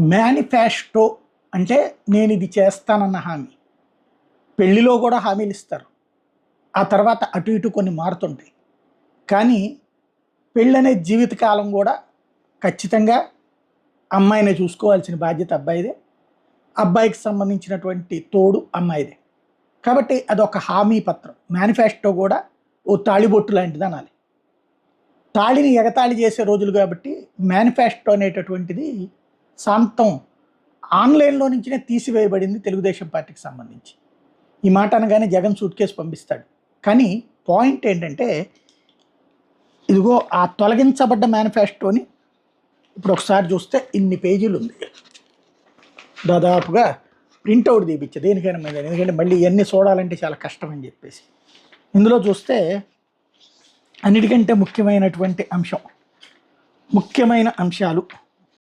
Manifesto అంటే నేను ఇది చేస్తానన్న హామీ. పెళ్ళిలో కూడా హామీలు ఇస్తారు. ఆ తర్వాత అటు ఇటు కొన్ని మారుతుంటాయి. కానీ పెళ్ళనే జీవితకాలం కూడా ఖచ్చితంగా అమ్మాయిని చూసుకోవాల్సిన బాధ్యత అబ్బాయిదే. అబ్బాయికి సంబంధించినటువంటి తోడు అమ్మాయిదే. కాబట్టి అదొక హామీ పత్రం. మేనిఫెస్టో కూడా ఓ తాళిబొట్టు లాంటిది అనాలి. తాళిని ఎగతాళి చేసే రోజులు కాబట్టి మేనిఫెస్టో అనేటటువంటిది సాంతం ఆన్లైన్లో నుంచినే తీసివేయబడింది తెలుగుదేశం పార్టీకి సంబంధించి. ఈ మాట అనగానే జగన్ సూట్ కేసు పంపిస్తాడు. కానీ పాయింట్ ఏంటంటే ఇదిగో ఆ తొలగించబడ్డ మేనిఫెస్టోని ఇప్పుడు ఒకసారి చూస్తే ఇన్ని పేజీలు ఉంది. దాదాపుగా ప్రింట్అవుట్ తీపిచ్చా దేనికైనా మీద ఎందుకంటే మళ్ళీ ఇవన్నీ చూడాలంటే చాలా కష్టం అని చెప్పేసి. ఇందులో చూస్తే అన్నిటికంటే ముఖ్యమైనటువంటి అంశం ముఖ్యమైన అంశాలు